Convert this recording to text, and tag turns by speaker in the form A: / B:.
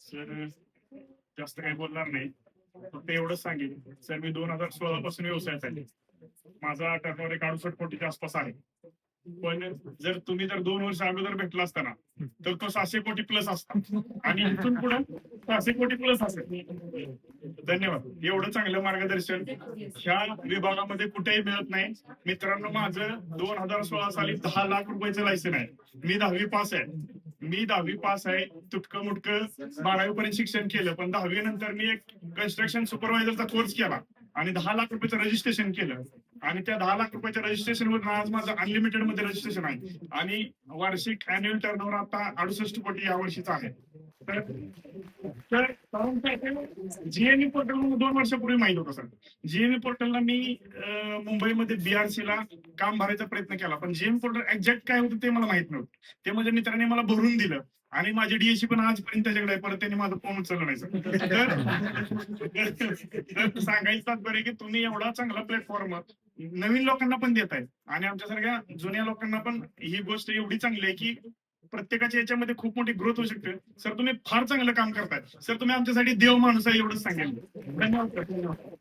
A: Sir जास्त काही बोलणार नाही. फक्त एवढंच सांगेन. सर मी दोन हजार सोळा पासून व्यवसायात आले माझा टर्नओव्हर एक अडुसष्ट कोटीच्या आसपास आहे. पण जर तुम्ही जर दोन वर्ष अगोदर भेटला असताना तर तो सहाशे कोटी प्लस असता. आणि इथून पुढे सहाशे कोटी प्लस असेल. धन्यवाद. एवढं चांगलं मार्गदर्शन ह्या विभागामध्ये कुठेही मिळत नाही. मित्रांनो माझं दोन हजार सोळा साली दहा लाख रुपयाचं लायसन आहे. मी दहावी पास आहे. मी दहावी पास आहे तुटकं मुटकं बारावी पर्यंत शिक्षण केलं पण दहावी नंतर मी एक कन्स्ट्रक्शन सुपरवायझरचा कोर्स केला आणि दहा लाख रुपयाचं रजिस्ट्रेशन केलं. आणि त्या दहा लाख रुपयाच्या रजिस्ट्रेशन वर आज माझं अनलिमिटेडमध्ये रजिस्ट्रेशन आहे. आणि वार्षिक अॅन्युअल टर्नओव्हर आता अडुसष्ट कोटी या वर्षीचा आहे. तर तर जीएनई पोर्टल दोन वर्षापूर्वी माहीत होतं सर. जीएनई पोर्टलला मी मुंबईमध्ये बीआरसी ला काम भरायचा प्रयत्न केला पण जीएम पोर्टल एक्झॅक्ट काय होतं ते मला माहीत नव्हतं. ते म्हणजे माझ्या मित्राने मला भरून दिलं आणि माझी डीएसी पण आजपर्यंत त्याच्याकडे आहे. परत त्यांनी माझं फोन उचललं नाही सर. सांगायचं बरे की तुम्ही एवढा चांगला प्लॅटफॉर्म नवीन लोकांना पण देत आहे आणि आमच्यासारख्या जुन्या लोकांना पण ही गोष्ट एवढी चांगली आहे की प्रत्येकाच्या याच्यामध्ये खूप मोठी ग्रोथ होऊ शकते. सर तुम्ही फार चांगलं काम करताय. सर तुम्ही आमच्यासाठी देव माणूस आहे एवढंच सांगेल धन्यवाद धन्यवाद.